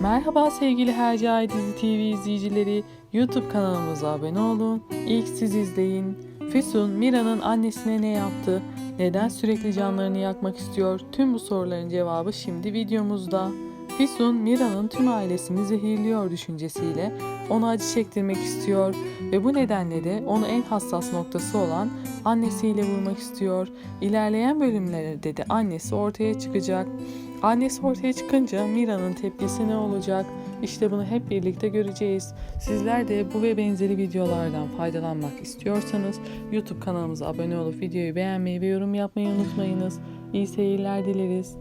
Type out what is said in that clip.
Merhaba sevgili Hercai Dizi TV izleyicileri. YouTube kanalımıza abone olun. İlk siz izleyin. Füsun, Mira'nın annesine ne yaptı? Neden sürekli canlarını yakmak istiyor? Tüm bu soruların cevabı şimdi videomuzda. Füsun, Mira'nın tüm ailesini zehirliyor düşüncesiyle onu acı çektirmek istiyor ve bu nedenle de onu en hassas noktası olan annesiyle vurmak istiyor. İlerleyen bölümlerde de annesi ortaya çıkacak. Annesi ortaya çıkınca Mira'nın tepkisi ne olacak? İşte bunu hep birlikte göreceğiz. Sizler de bu ve benzeri videolardan faydalanmak istiyorsanız YouTube kanalımıza abone olup videoyu beğenmeyi ve yorum yapmayı unutmayınız. İyi seyirler dileriz.